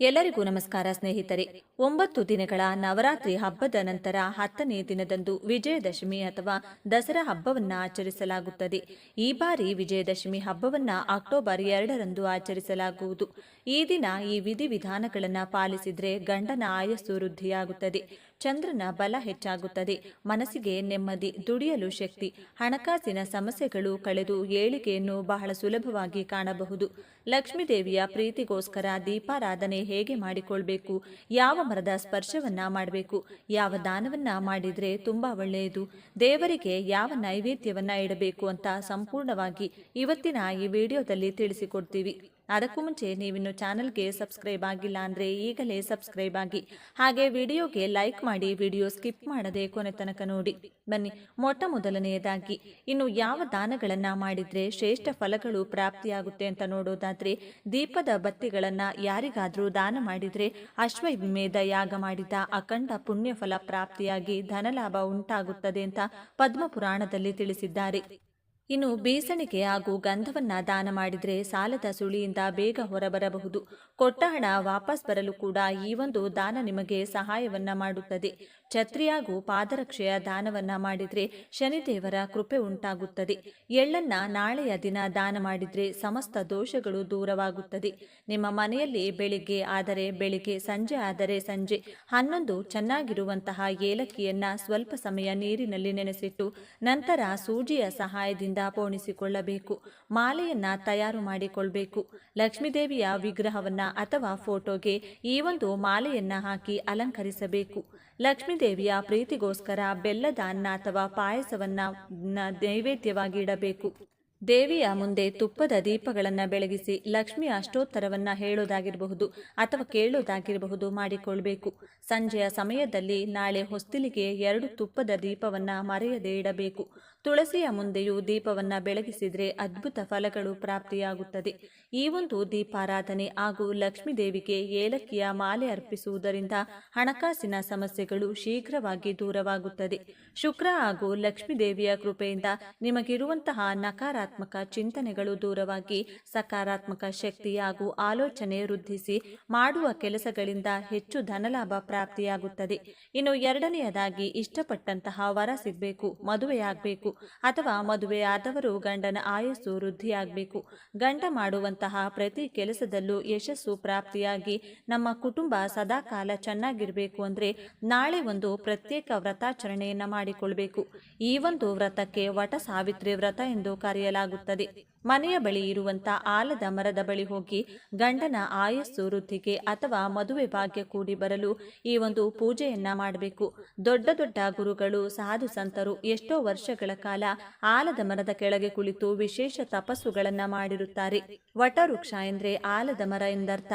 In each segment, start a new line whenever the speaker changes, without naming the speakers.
ಎಲ್ಲರಿಗೂ ನಮಸ್ಕಾರ ಸ್ನೇಹಿತರೆ. ಒಂಬತ್ತು ದಿನಗಳ ನವರಾತ್ರಿ ಹಬ್ಬದ ನಂತರ ಹತ್ತನೇ ದಿನದಂದು ವಿಜಯದಶಮಿ ಅಥವಾ ದಸರಾ ಹಬ್ಬವನ್ನ ಆಚರಿಸಲಾಗುತ್ತದೆ. ಈ ಬಾರಿ ವಿಜಯದಶಮಿ ಹಬ್ಬವನ್ನ ಅಕ್ಟೋಬರ್ ಎರಡರಂದು ಆಚರಿಸಲಾಗುವುದು. ಈ ದಿನ ಈ ವಿಧಿವಿಧಾನಗಳನ್ನು ಪಾಲಿಸಿದರೆ ಗಂಡನ ಆಯಸ್ಸು ವೃದ್ಧಿಯಾಗುತ್ತದೆ. ಚಂದ್ರನ ಬಲ ಹೆಚ್ಚಾಗುತ್ತದೆ. ಮನಸ್ಸಿಗೆ ನೆಮ್ಮದಿ, ದುಡಿಯಲು ಶಕ್ತಿ. ಹಣಕಾಸಿನ ಸಮಸ್ಯೆಗಳು ಕಳೆದು ಏಳಿಗೆಯನ್ನು ಬಹಳ ಸುಲಭವಾಗಿ ಕಾಣಬಹುದು. ಲಕ್ಷ್ಮೀದೇವಿಯ ಪ್ರೀತಿಗೋಸ್ಕರ ದೀಪಾರಾಧನೆ ಹೇಗೆ ಮಾಡಿಕೊಳ್ಬೇಕು? ಯಾವ ಮರದ ಸ್ಪರ್ಶವನ್ನ ಮಾಡಬೇಕು? ಯಾವ ದಾನವನ್ನ ಮಾಡಿದ್ರೆ ತುಂಬಾ ಒಳ್ಳೆಯದು? ದೇವರಿಗೆ ಯಾವ ನೈವೇದ್ಯವನ್ನ ಇಡಬೇಕು ಅಂತ ಸಂಪೂರ್ಣವಾಗಿ ಇವತ್ತಿನ ಈ ವಿಡಿಯೋದಲ್ಲಿ ತಿಳಿಸಿಕೊಡ್ತೀವಿ. ಅದಕ್ಕೂ ಮುಂಚೆ ನೀವಿನ್ನು ಚಾನಲ್ಗೆ ಸಬ್ಸ್ಕ್ರೈಬ್ ಆಗಿಲ್ಲ ಅಂದರೆ ಈಗಲೇ ಸಬ್ಸ್ಕ್ರೈಬ್ ಆಗಿ. ಹಾಗೆ ವಿಡಿಯೋಗೆ ಲೈಕ್ ಮಾಡಿ ವಿಡಿಯೋ ಸ್ಕಿಪ್ ಮಾಡದೆ ಕೊನೆ ತನಕ ನೋಡಿ. ಬನ್ನಿ, ಮೊಟ್ಟ ಮೊದಲನೆಯದಾಗಿ, ಇನ್ನು ಯಾವ ದಾನಗಳನ್ನು ಮಾಡಿದ್ರೆ ಶ್ರೇಷ್ಠ ಫಲಗಳು ಪ್ರಾಪ್ತಿಯಾಗುತ್ತೆ ಅಂತ ನೋಡೋದಾದ್ರೆ, ದೀಪದ ಬತ್ತಿಗಳನ್ನು ಯಾರಿಗಾದರೂ ದಾನ ಮಾಡಿದ್ರೆ ಅಶ್ವಮೇಧ ಯಾಗ ಮಾಡಿದ ಅಖಂಡ ಪುಣ್ಯ ಫಲ ಪ್ರಾಪ್ತಿಯಾಗಿ ಧನಲಾಭ ಉಂಟಾಗುತ್ತದೆ ಅಂತ ಪದ್ಮಪುರಾಣದಲ್ಲಿ ತಿಳಿಸಿದ್ದಾರೆ. ಇನ್ನು ಬೇಸಣಿಗೆ ಹಾಗೂ ಗಂಧವನ್ನ ದಾನ ಮಾಡಿದರೆ ಸಾಲದ ಸುಳಿಯಿಂದ ಬೇಗ ಹೊರಬರಬಹುದು. ಕೊಟ್ಟ ಹಣ ವಾಪಸ್ ಬರಲು ಕೂಡ ಈ ಒಂದು ದಾನ ನಿಮಗೆ ಸಹಾಯವನ್ನ ಮಾಡುತ್ತದೆ. ಛತ್ರಿ ಹಾಗೂ ಪಾದರಕ್ಷೆಯ ದಾನವನ್ನ ಮಾಡಿದ್ರೆ ಶನಿದೇವರ ಕೃಪೆ ಉಂಟಾಗುತ್ತದೆ. ಎಳ್ಳನ್ನ ನಾಳೆಯ ದಿನ ದಾನ ಮಾಡಿದ್ರೆ ಸಮಸ್ತ ದೋಷಗಳು ದೂರವಾಗುತ್ತದೆ. ನಿಮ್ಮ ಮನೆಯಲ್ಲಿ ಬೆಳಿಗ್ಗೆ ಆದರೆ ಬೆಳಿಗ್ಗೆ, ಸಂಜೆ ಆದರೆ ಸಂಜೆ ಹನ್ನೊಂದು ಚೆನ್ನಾಗಿರುವಂತಹ ಏಲಕ್ಕಿಯನ್ನ ಸ್ವಲ್ಪ ಸಮಯ ನೀರಿನಲ್ಲಿ ನೆನೆಸಿಟ್ಟು ನಂತರ ಸೂಜಿಯ ಸಹಾಯದಿಂದ ಪೋಣಿಸಿಕೊಳ್ಳಬೇಕು. ಮಾಲೆಯನ್ನ ತಯಾರು ಮಾಡಿಕೊಳ್ಬೇಕು. ಲಕ್ಷ್ಮೀದೇವಿಯ ವಿಗ್ರಹವನ್ನ ಅಥವಾ ಫೋಟೋಗೆ ಈ ಒಂದು ಮಾಲೆಯನ್ನ ಹಾಕಿ ಅಲಂಕರಿಸಬೇಕು. ಲಕ್ಷ್ಮೀದೇವಿಯ ಪ್ರೀತಿಗೋಸ್ಕರ ಬೆಲ್ಲದ ಅನ್ನ ಅಥವಾ ಪಾಯಸವನ್ನ ನೈವೇದ್ಯವಾಗಿ ಇಡಬೇಕು. ದೇವಿಯ ಮುಂದೆ ತುಪ್ಪದ ದೀಪಗಳನ್ನು ಬೆಳಗಿಸಿ ಲಕ್ಷ್ಮಿ ಅಷ್ಟೋತ್ತರವನ್ನ ಹೇಳೋದಾಗಿರಬಹುದು ಅಥವಾ ಕೇಳೋದಾಗಿರಬಹುದು ಮಾಡಿಕೊಳ್ಬೇಕು. ಸಂಜೆಯ ಸಮಯದಲ್ಲಿ ನಾಳೆ ಹೊಸ್ತಿಲಿಗೆ ಎರಡು ತುಪ್ಪದ ದೀಪವನ್ನ ಮರೆಯದೇ ಇಡಬೇಕು. ತುಳಸಿಯ ಮುಂದೆಯೂ ದೀಪವನ್ನ ಬೆಳಗಿಸಿದ್ರೆ ಅದ್ಭುತ ಫಲಗಳು ಪ್ರಾಪ್ತಿಯಾಗುತ್ತದೆ. ಈ ಒಂದು ದೀಪಾರಾಧನೆ ಹಾಗೂ ಲಕ್ಷ್ಮೀ ದೇವಿಗೆ ಏಲಕ್ಕಿಯ ಮಾಲೆ ಅರ್ಪಿಸುವುದರಿಂದ ಹಣಕಾಸಿನ ಸಮಸ್ಯೆಗಳು ಶೀಘ್ರವಾಗಿ ದೂರವಾಗುತ್ತದೆ. ಶುಕ್ರ ಹಾಗೂ ಲಕ್ಷ್ಮೀ ದೇವಿಯ ಕೃಪೆಯಿಂದ ನಿಮಗಿರುವಂತಹ ನಕಾರಾತ್ಮಕ ಚಿಂತನೆಗಳು ದೂರವಾಗಿ ಸಕಾರಾತ್ಮಕ ಶಕ್ತಿ ಹಾಗೂ ಆಲೋಚನೆ ವೃದ್ಧಿಸಿ ಮಾಡುವ ಕೆಲಸಗಳಿಂದ ಹೆಚ್ಚು ಧನಲಾಭ ಪ್ರಾಪ್ತಿಯಾಗುತ್ತದೆ. ಇನ್ನು ಎರಡನೆಯದಾಗಿ ಇಷ್ಟಪಟ್ಟಂತಹ ವರ ಸಿಗಬೇಕು, ಮದುವೆಯಾಗಬೇಕು. ಅಥವಾ ಮದುವೆಯಾದವರು ಗಂಡನ ಆಯಸ್ಸು ವೃದ್ಧಿಯಾಗಬೇಕು. ಗಂಡ ಮಾಡುವಂತಹ ಪ್ರತಿ ಕೆಲಸದಲ್ಲೂ ಯಶಸ್ಸು ಪ್ರಾಪ್ತಿಯಾಗಿ ನಮ್ಮ ಕುಟುಂಬ ಸದಾಕಾಲ ಚೆನ್ನಾಗಿರಬೇಕು ಅಂದರೆ ನಾಳೆ ಒಂದು ಪ್ರತ್ಯೇಕ ವ್ರತಾಚರಣೆಯನ್ನು ಮಾಡಿಕೊಳ್ಬೇಕು. ಈ ಒಂದು ವ್ರತಕ್ಕೆ ವಟ ಸಾವಿತ್ರಿ ವ್ರತ ಎಂದು ಕರೆಯಲಾಗುತ್ತದೆ. ಮನೆಯ ಬಳಿ ಇರುವಂತ ಆಲದ ಮರದ ಬಳಿ ಹೋಗಿ ಗಂಡನ ಆಯಸ್ಸು, ವೃದ್ಧಿಗೆ ಅಥವಾ ಮದುವೆ ಭಾಗ್ಯ ಕೂಡಿ ಬರಲು ಈ ಒಂದು ಪೂಜೆಯನ್ನ ಮಾಡಬೇಕು. ದೊಡ್ಡ ದೊಡ್ಡ ಗುರುಗಳು, ಸಾಧು ಸಂತರು ಎಷ್ಟೋ ವರ್ಷಗಳ ಕಾಲ ಆಲದ ಮರದ ಕೆಳಗೆ ಕುಳಿತು ವಿಶೇಷ ತಪಸ್ಸುಗಳನ್ನ ಮಾಡಿರುತ್ತಾರೆ. ವಟವೃಕ್ಷ ಎಂದ್ರೆ ಆಲದ ಮರ ಎಂದರ್ಥ.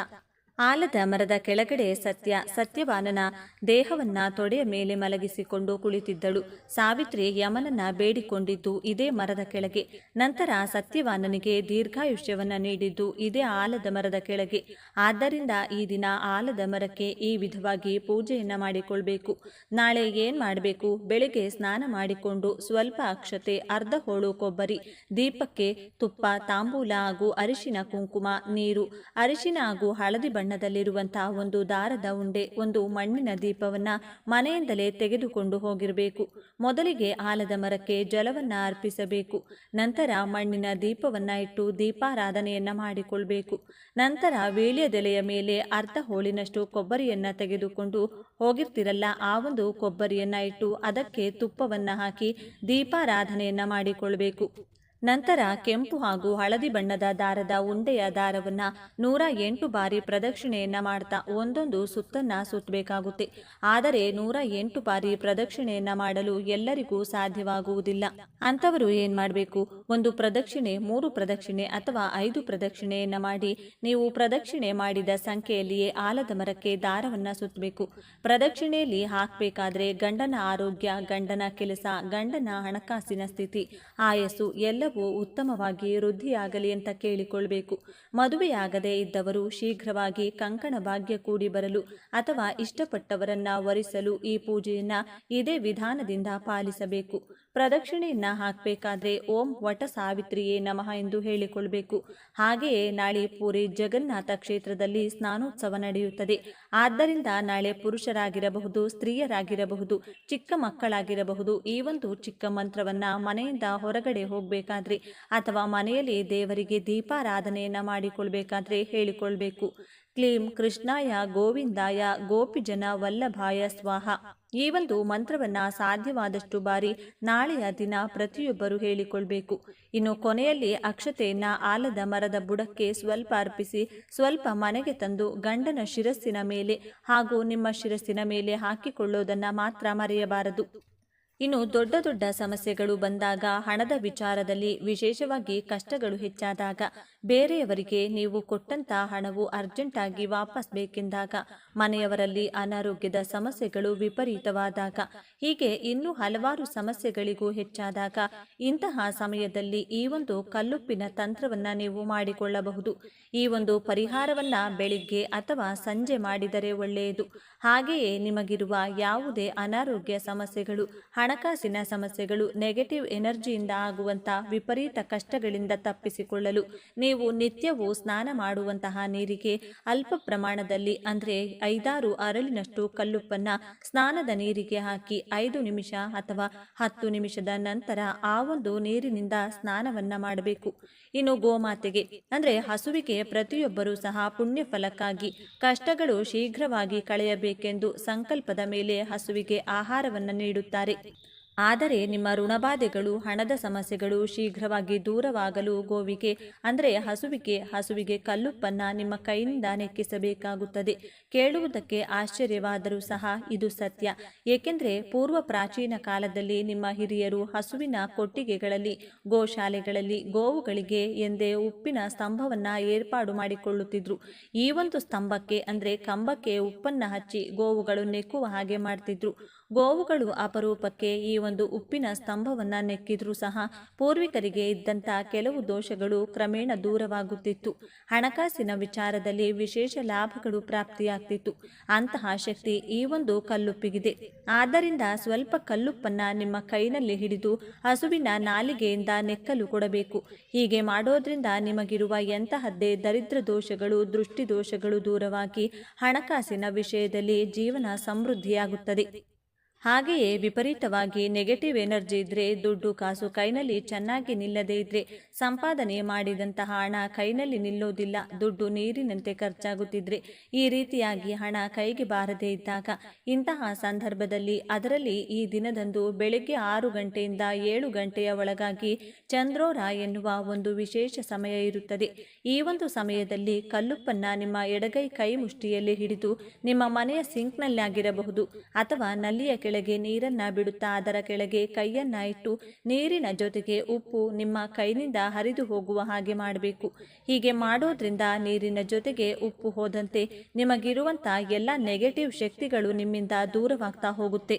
ಆಲದ ಮರದ ಕೆಳಗಡೆ ಸತ್ಯ, ಸತ್ಯವಾನನ ದೇಹವನ್ನ ತೊಡೆಯ ಮೇಲೆ ಮಲಗಿಸಿಕೊಂಡು ಕುಳಿತಿದ್ದಳು. ಸಾವಿತ್ರಿ ಯಮನನ್ನ ಬೇಡಿಕೊಂಡಿದ್ದು ಇದೇ ಮರದ ಕೆಳಗೆ. ನಂತರ ಸತ್ಯವಾನನಿಗೆ ದೀರ್ಘಾಯುಷ್ಯವನ್ನ ನೀಡಿದ್ದು ಇದೇ ಆಲದ ಮರದ ಕೆಳಗೆ. ಆದ್ದರಿಂದ ಈ ದಿನ ಆಲದ ಮರಕ್ಕೆ ಈ ವಿಧವಾಗಿ ಪೂಜೆಯನ್ನ ಮಾಡಿಕೊಳ್ಬೇಕು. ನಾಳೆ ಏನ್ ಮಾಡಬೇಕು? ಬೆಳಿಗ್ಗೆ ಸ್ನಾನ ಮಾಡಿಕೊಂಡು ಸ್ವಲ್ಪ ಅಕ್ಷತೆ, ಅರ್ಧ ಹೋಳು ಕೊಬ್ಬರಿ, ದೀಪಕ್ಕೆ ತುಪ್ಪ, ತಾಂಬೂಲ ಹಾಗೂ ಅರಿಶಿನ ಕುಂಕುಮ, ನೀರು. ಅರಿಶಿನ ಹಾಗೂ ಹಳದಿ ಬಣ್ಣದಲ್ಲಿರುವಂತಹ ಒಂದು ದಾರದ ಉಂಡೆ, ಒಂದು ಮಣ್ಣಿನ ದೀಪವನ್ನ ಮನೆಯಿಂದಲೇ ತೆಗೆದುಕೊಂಡು ಹೋಗಿರಬೇಕು. ಮೊದಲಿಗೆ ಆಲದ ಮರಕ್ಕೆ ಜಲವನ್ನ ಅರ್ಪಿಸಬೇಕು. ನಂತರ ಮಣ್ಣಿನ ದೀಪವನ್ನ ಇಟ್ಟು ದೀಪಾರಾಧನೆಯನ್ನ ಮಾಡಿಕೊಳ್ಬೇಕು. ನಂತರ ವೀಳ್ಯದೆಲೆಯ ಮೇಲೆ ಅರ್ಧ ಹೋಳಿನಷ್ಟು ಕೊಬ್ಬರಿಯನ್ನ ತೆಗೆದುಕೊಂಡು ಹೋಗಿರ್ತಿರಲ್ಲ, ಆ ಒಂದು ಕೊಬ್ಬರಿಯನ್ನ ಇಟ್ಟು ಅದಕ್ಕೆ ತುಪ್ಪವನ್ನ ಹಾಕಿ ದೀಪಾರಾಧನೆಯನ್ನ ಮಾಡಿಕೊಳ್ಬೇಕು. ನಂತರ ಕೆಂಪು ಹಾಗೂ ಹಳದಿ ಬಣ್ಣದ ದಾರದ ಉಂಡೆಯ ದಾರವನ್ನು ನೂರ ಎಂಟು ಬಾರಿ ಪ್ರದಕ್ಷಿಣೆಯನ್ನ ಮಾಡ್ತಾ ಒಂದೊಂದು ಸುತ್ತನ್ನ ಸುತ್ತಬೇಕಾಗುತ್ತೆ ಆದರೆ ನೂರ ಎಂಟು ಬಾರಿ ಪ್ರದಕ್ಷಿಣೆಯನ್ನ ಮಾಡಲು ಎಲ್ಲರಿಗೂ ಸಾಧ್ಯವಾಗುವುದಿಲ್ಲ. ಅಂತವರು ಏನ್ ಮಾಡಬೇಕು? ಒಂದು ಪ್ರದಕ್ಷಿಣೆ, ಮೂರು ಪ್ರದಕ್ಷಿಣೆ ಅಥವಾ ಐದು ಪ್ರದಕ್ಷಿಣೆಯನ್ನ ಮಾಡಿ ನೀವು ಪ್ರದಕ್ಷಿಣೆ ಮಾಡಿದ ಸಂಖ್ಯೆಯಲ್ಲಿಯೇ ಆಲದ ಮರಕ್ಕೆ ದಾರವನ್ನ ಸುತ್ತಬೇಕು ಪ್ರದಕ್ಷಿಣೆಯಲ್ಲಿ ಹಾಕಬೇಕಾದ್ರೆ ಗಂಡನ ಆರೋಗ್ಯ, ಗಂಡನ ಕೆಲಸ, ಗಂಡನ ಹಣಕಾಸಿನ ಸ್ಥಿತಿ, ಆಯಸ್ಸು ಎಲ್ಲವೂ ಉತ್ತಮವಾಗಿ ವೃದ್ಧಿಯಾಗಲಿ ಅಂತ ಕೇಳಿಕೊಳ್ಬೇಕು. ಮದುವೆಯಾಗದೇ ಇದ್ದವರು ಶೀಘ್ರವಾಗಿ ಕಂಕಣ ಭಾಗ್ಯ ಕೂಡಿ ಬರಲು ಅಥವಾ ಇಷ್ಟಪಟ್ಟವರನ್ನ ವರಿಸಲು ಈ ಪೂಜೆಯನ್ನ ಇದೇ ವಿಧಾನದಿಂದ ಪಾಲಿಸಬೇಕು. ಪ್ರದಕ್ಷಿಣೆಯನ್ನ ಹಾಕಬೇಕಾದ್ರೆ ಓಂ ವಟ ಸಾವಿತ್ರಿಯೇ ನಮಃ ಎಂದು ಹೇಳಿಕೊಳ್ಬೇಕು. ಹಾಗೆಯೇ ನಾಳೆ ಪೂರಿ ಜಗನ್ನಾಥ ಕ್ಷೇತ್ರದಲ್ಲಿ ಸ್ನಾನೋತ್ಸವ ನಡೆಯುತ್ತದೆ. ಆದ್ದರಿಂದ ನಾಳೆ ಪುರುಷರಾಗಿರಬಹುದು, ಸ್ತ್ರೀಯರಾಗಿರಬಹುದು, ಚಿಕ್ಕ ಮಕ್ಕಳಾಗಿರಬಹುದು, ಈ ಒಂದು ಚಿಕ್ಕ ಮಂತ್ರವನ್ನ ಮನೆಯಿಂದ ಹೊರಗಡೆ ಹೋಗಬೇಕಾದ್ರೆ ಅಥವಾ ಮನೆಯಲ್ಲಿ ದೇವರಿಗೆ ದೀಪಾರಾಧನೆಯನ್ನ ಮಾಡಿಕೊಳ್ಬೇಕಾದ್ರೆ ಹೇಳಿಕೊಳ್ಬೇಕು. ಕ್ಲೀಂ ಕೃಷ್ಣಾಯ ಗೋವಿಂದಾಯ ಗೋಪಿಜನ ವಲ್ಲಭಾಯ ಸ್ವಾಹ. ಈ ಒಂದು ಮಂತ್ರವನ್ನ ಸಾಧ್ಯವಾದಷ್ಟು ಬಾರಿ ನಾಳೆಯ ದಿನ ಪ್ರತಿಯೊಬ್ಬರು ಹೇಳಿಕೊಳ್ಬೇಕು. ಇನ್ನು ಕೊನೆಯಲ್ಲಿ ಅಕ್ಷತೆಯನ್ನ ಆಲದ ಮರದ ಬುಡಕ್ಕೆ ಸ್ವಲ್ಪ ಅರ್ಪಿಸಿ, ಸ್ವಲ್ಪ ಮನೆಗೆ ತಂದು ಗಂಡನ ಶಿರಸ್ಸಿನ ಮೇಲೆ ಹಾಗೂ ನಿಮ್ಮ ಶಿರಸ್ಸಿನ ಮೇಲೆ ಹಾಕಿಕೊಳ್ಳೋದನ್ನ ಮಾತ್ರ ಮರೆಯಬಾರದು. ಇನ್ನು ದೊಡ್ಡ ದೊಡ್ಡ ಸಮಸ್ಯೆಗಳು ಬಂದಾಗ ಹಣದ ವಿಚಾರದಲ್ಲಿ ವಿಶೇಷವಾಗಿ ಕಷ್ಟಗಳು ಹೆಚ್ಚಾದಾಗ ಬೇರೆಯವರಿಗೆ ನೀವು ಕೊಟ್ಟಂತ ಹಣವು ಅರ್ಜೆಂಟಾಗಿ ವಾಪಸ್ ಬೇಕೆಂದಾಗ ಮನೆಯವರಲ್ಲಿ ಅನಾರೋಗ್ಯದ ಸಮಸ್ಯೆಗಳು ವಿಪರೀತವಾದಾಗ, ಹೀಗೆ ಇನ್ನೂ ಹಲವಾರು ಸಮಸ್ಯೆಗಳಿಗೂ ಹೆಚ್ಚಾದಾಗ ಇಂತಹ ಸಮಯದಲ್ಲಿ ಈ ಒಂದು ಕಲ್ಲುಪ್ಪಿನ ತಂತ್ರವನ್ನ ನೀವು ಮಾಡಿಕೊಳ್ಳಬಹುದು. ಈ ಒಂದು ಪರಿಹಾರವನ್ನ ಬೆಳಿಗ್ಗೆ ಅಥವಾ ಸಂಜೆ ಮಾಡಿದರೆ ಒಳ್ಳೆಯದು. ಹಾಗೆಯೇ ನಿಮಗಿರುವ ಯಾವುದೇ ಅನಾರೋಗ್ಯ ಸಮಸ್ಯೆಗಳು ಹಣಕಾಸಿನ ಸಮಸ್ಯೆಗಳು ನೆಗೆಟಿವ್ ಎನರ್ಜಿಯಿಂದ ಆಗುವಂತ ವಿಪರೀತ ಕಷ್ಟಗಳಿಂದ ತಪ್ಪಿಸಿಕೊಳ್ಳಲು ನೀವು ನಿತ್ಯವೂ ಸ್ನಾನ ಮಾಡುವಂತಹ ನೀರಿಗೆ ಅಲ್ಪ ಪ್ರಮಾಣದಲ್ಲಿ ಅಂದರೆ ಐದಾರು ಅರಳಿನಷ್ಟು ಕಲ್ಲುಪ್ಪನ್ನ ಸ್ನಾನದ ನೀರಿಗೆ ಹಾಕಿ ಐದು ನಿಮಿಷ ಅಥವಾ ಹತ್ತು ನಿಮಿಷದ ನಂತರ ಆ ಒಂದು ನೀರಿನಿಂದ ಸ್ನಾನವನ್ನ ಮಾಡಬೇಕು. ಇನ್ನು ಗೋಮಾತೆಗೆ. ಅಂದರೆ ಹಸುವಿಗೆ ಪ್ರತಿಯೊಬ್ಬರೂ ಸಹ ಪುಣ್ಯ ಫಲಕ್ಕಾಗಿ ಕಷ್ಟಗಳು ಶೀಘ್ರವಾಗಿ ಕಳೆಯಬೇಕೆಂದು ಸಂಕಲ್ಪದ ಮೇಲೆ ಹಸುವಿಗೆ ಆಹಾರವನ್ನು ನೀಡುತ್ತಾರೆ. ಆದರೆ ನಿಮ್ಮ ಋಣಬಾಧೆಗಳು, ಹಣದ ಸಮಸ್ಯೆಗಳು ಶೀಘ್ರವಾಗಿ ದೂರವಾಗಲು ಗೋವಿಗೆ, ಅಂದರೆ ಹಸುವಿಗೆ ಹಸುವಿಗೆ ಕಲ್ಲುಪ್ಪನ್ನು ನಿಮ್ಮ ಕೈಯಿಂದ ನೆಕ್ಕಿಸಬೇಕಾಗುತ್ತದೆ. ಕೇಳುವುದಕ್ಕೆ ಆಶ್ಚರ್ಯವಾದರೂ ಸಹ ಇದು ಸತ್ಯ. ಏಕೆಂದರೆ ಪೂರ್ವ ಪ್ರಾಚೀನ ಕಾಲದಲ್ಲಿ ನಿಮ್ಮ ಹಿರಿಯರು ಹಸುವಿನ ಕೊಟ್ಟಿಗೆಗಳಲ್ಲಿ, ಗೋಶಾಲೆಗಳಲ್ಲಿ ಗೋವುಗಳಿಗೆ ಎಂದೇ ಉಪ್ಪಿನ ಸ್ತಂಭವನ್ನು ಏರ್ಪಾಡು ಮಾಡಿಕೊಳ್ಳುತ್ತಿದ್ರು. ಈ ಒಂದು ಸ್ತಂಭಕ್ಕೆ, ಅಂದರೆ ಕಂಬಕ್ಕೆ ಉಪ್ಪನ್ನು ಹಚ್ಚಿ ಗೋವುಗಳು ನೆಕ್ಕುವ ಹಾಗೆ ಮಾಡ್ತಿದ್ರು. ಗೋವುಗಳು ಅಪರೂಪಕ್ಕೆ ಈ ಒಂದು ಉಪ್ಪಿನ ಸ್ತಂಭವನ್ನ ನೆಕ್ಕಿದ್ರೂ ಸಹ ಪೂರ್ವಿಕರಿಗೆ ಇದ್ದಂತ ಕೆಲವು ದೋಷಗಳು ಕ್ರಮೇಣ ದೂರವಾಗುತ್ತಿತ್ತು. ಹಣಕಾಸಿನ ವಿಚಾರದಲ್ಲಿ ವಿಶೇಷ ಲಾಭಗಳು ಪ್ರಾಪ್ತಿಯಾಗ್ತಿತ್ತು. ಅಂತಹ ಶಕ್ತಿ ಈ ಒಂದು ಕಲ್ಲುಪ್ಪಿಗಿದೆ. ಆದ್ದರಿಂದ ಸ್ವಲ್ಪ ಕಲ್ಲುಪ್ಪನ್ನ ನಿಮ್ಮ ಕೈನಲ್ಲಿ ಹಿಡಿದು ಹಸುವಿನ ನಾಲಿಗೆಯಿಂದ ನೆಕ್ಕಲು ಕೊಡಬೇಕು. ಹೀಗೆ ಮಾಡೋದ್ರಿಂದ ನಿಮಗಿರುವ ಎಂತಹದ್ದೇ ದರಿದ್ರ ದೋಷಗಳು, ದೃಷ್ಟಿ ದೋಷಗಳು ದೂರವಾಗಿ ಹಣಕಾಸಿನ ವಿಷಯದಲ್ಲಿ ಜೀವನ ಸಮೃದ್ಧಿಯಾಗುತ್ತದೆ. ಹಾಗೆಯೇ ವಿಪರೀತವಾಗಿ ನೆಗೆಟಿವ್ ಎನರ್ಜಿ ಇದ್ರೆ, ದುಡ್ಡು ಕಾಸು ಕೈನಲ್ಲಿ ಚೆನ್ನಾಗಿ ನಿಲ್ಲದೇ ಇದ್ರೆ ಸಂಪಾದನೆ ಮಾಡಿದಂತಹ ಹಣ ಕೈನಲ್ಲಿ ನಿಲ್ಲೋದಿಲ್ಲ. ದುಡ್ಡು ನೀರಿನಂತೆ ಖರ್ಚಾಗುತ್ತಿದ್ರೆ ಈ ರೀತಿಯಾಗಿ ಹಣ ಕೈಗೆ ಬಾರದೇ ಇದ್ದಾಗ ಇಂತಹ ಸಂದರ್ಭದಲ್ಲಿ ಅದರಲ್ಲಿ ಈ ದಿನದಂದು ಬೆಳಗ್ಗೆ ಆರು ಗಂಟೆಯಿಂದ ಏಳು ಗಂಟೆಯ ಒಳಗಾಗಿ ಚಂದ್ರೋರ ಎನ್ನುವ ಒಂದು ವಿಶೇಷ ಸಮಯ ಇರುತ್ತದೆ. ಈ ಒಂದು ಸಮಯದಲ್ಲಿ ಕಲ್ಲುಪ್ಪನ್ನ ನಿಮ್ಮ ಎಡಗೈ ಕೈ ಮುಷ್ಟಿಯಲ್ಲಿ ಹಿಡಿದು ನಿಮ್ಮ ಮನೆಯ ಸಿಂಕ್ನಲ್ಲಾಗಿರಬಹುದು ಅಥವಾ ನಲ್ಲಿಯ ಕೆಳಗೆ ನೀರನ್ನ ಬಿಡುತ್ತಾ ಅದರ ಕೆಳಗೆ ಕೈಯನ್ನ ಇಟ್ಟು ನೀರಿನ ಜೊತೆಗೆ ಉಪ್ಪು ನಿಮ್ಮ ಕೈನಿಂದ ಹರಿದು ಹೋಗುವ ಹಾಗೆ ಮಾಡಬೇಕು. ಹೀಗೆ ಮಾಡೋದ್ರಿಂದ ನೀರಿನ ಜೊತೆಗೆ ಉಪ್ಪು ಹೋದಂತೆ ನಿಮಗಿರುವಂತ ಎಲ್ಲ ನೆಗೆಟಿವ್ ಶಕ್ತಿಗಳು ನಿಮ್ಮಿಂದ ದೂರವಾಗ್ತಾ ಹೋಗುತ್ತೆ.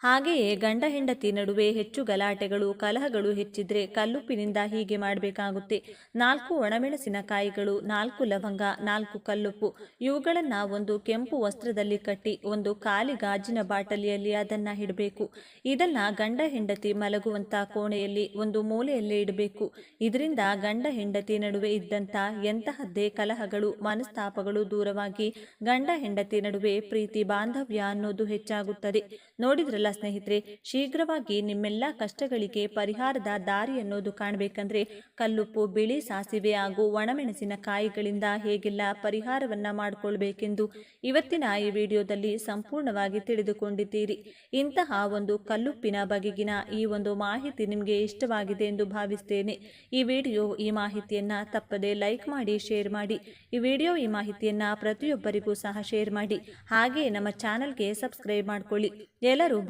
ಹಾಗೆಯೇ ಗಂಡ ಹೆಂಡತಿ ನಡುವೆ ಹೆಚ್ಚು ಗಲಾಟೆಗಳು, ಕಲಹಗಳು ಹೆಚ್ಚಿದ್ರೆ ಕಲ್ಲುಪ್ಪಿನಿಂದ ಹೀಗೆ ಮಾಡಬೇಕಾಗುತ್ತೆ. ನಾಲ್ಕು ಒಣಮೆಣಸಿನಕಾಯಿಗಳು ನಾಲ್ಕು ಲವಂಗ, ನಾಲ್ಕು ಕಲ್ಲುಪ್ಪು. ಇವುಗಳನ್ನ ಒಂದು ಕೆಂಪು ವಸ್ತ್ರದಲ್ಲಿ ಕಟ್ಟಿ, ಒಂದು ಖಾಲಿ ಗಾಜಿನ ಬಾಟಲಿಯಲ್ಲಿ ಅದನ್ನ ಇಡಬೇಕು. ಇದನ್ನ ಗಂಡ ಹೆಂಡತಿ ಮಲಗುವಂತ ಕೋಣೆಯಲ್ಲಿ, ಒಂದು ಮೂಲೆಯಲ್ಲೇ ಇಡಬೇಕು. ಇದರಿಂದ ಗಂಡ ಹೆಂಡತಿ ನಡುವೆ ಇದ್ದಂಥ ಎಂತಹದ್ದೇ ಕಲಹಗಳು, ಮನಸ್ತಾಪಗಳು ದೂರವಾಗಿ ಗಂಡ ಹೆಂಡತಿ ನಡುವೆ ಪ್ರೀತಿ, ಬಾಂಧವ್ಯ ಅನ್ನೋದು ಹೆಚ್ಚಾಗುತ್ತದೆ. ನೋಡಿದ್ರಲ್ಲ ಸ್ನೇಹಿತರೆ, ಶೀಘ್ರವಾಗಿ ನಿಮ್ಮೆಲ್ಲ ಕಷ್ಟಗಳಿಗೆ ಪರಿಹಾರದ ದಾರಿ ಅನ್ನೋದು ಕಾಣಬೇಕಂದ್ರೆ ಕಲ್ಲುಪ್ಪು, ಬಿಳಿ ಸಾಸಿವೆ ಹಾಗೂ ಒಣಮೆಣಸಿನ ಕಾಯಿಗಳಿಂದ ಹೇಗೆಲ್ಲ ಪರಿಹಾರವನ್ನ ಮಾಡಿಕೊಳ್ಬೇಕೆಂದು ಇವತ್ತಿನ ಈ ವಿಡಿಯೋದಲ್ಲಿ ಸಂಪೂರ್ಣವಾಗಿ ತಿಳಿದುಕೊಂಡಿದ್ದೀರಿ. ಇಂತಹ ಒಂದು ಕಲ್ಲುಪ್ಪಿನ ಬಗೆಗಿನ ಈ ಒಂದು ಮಾಹಿತಿ ನಿಮಗೆ ಇಷ್ಟವಾಗಿದೆ ಎಂದು ಭಾವಿಸ್ತೇನೆ. ಈ ವಿಡಿಯೋ ಈ ಮಾಹಿತಿಯನ್ನ ತಪ್ಪದೆ ಲೈಕ್ ಮಾಡಿ, ಶೇರ್ ಮಾಡಿ. ಈ ವಿಡಿಯೋ ಈ ಮಾಹಿತಿಯನ್ನ ಪ್ರತಿಯೊಬ್ಬರಿಗೂ ಸಹ ಶೇರ್ ಮಾಡಿ. ಹಾಗೆ ನಮ್ಮ ಚಾನಲ್ಗೆ ಸಬ್ಸ್ಕ್ರೈಬ್ ಮಾಡಿಕೊಳ್ಳಿ. ಎಲ್ಲರೂ